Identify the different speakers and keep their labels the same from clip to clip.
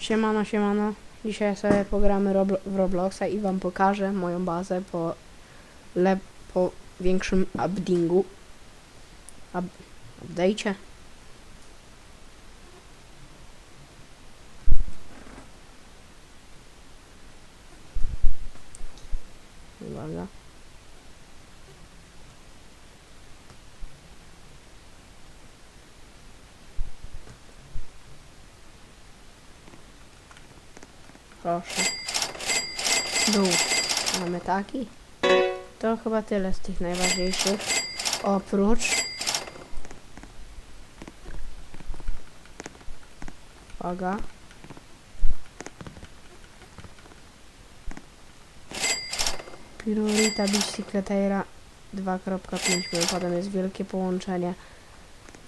Speaker 1: Siemano, siemano. Dzisiaj sobie pogramy Roblo w Robloxa i wam pokażę moją bazę po, le po większym updingu. Up update'cie. Uwaga. Proszę. Dół. Mamy taki. To chyba tyle z tych najważniejszych. Oprócz. Uwaga. Pirulita Bicicletera 2.5 bo Potem jest wielkie połączenie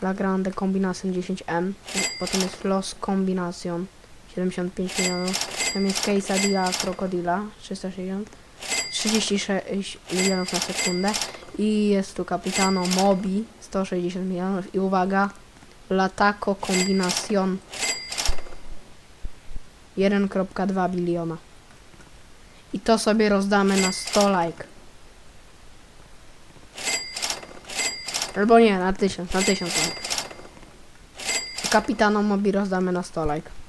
Speaker 1: La Grande Combination 10M. Potem jest Floss Combination 75 milionów. Tam jest Quesadilla Crocodilla 360. 36 milionów na sekundę. I jest tu Capitano Mobi 160 milionów. I uwaga, Lataco Combination 1.2 biliona. I to sobie rozdamy na 100 like. Albo nie, na 1000, na 1000 like. Kapitano Mobi rozdamy na 100 like.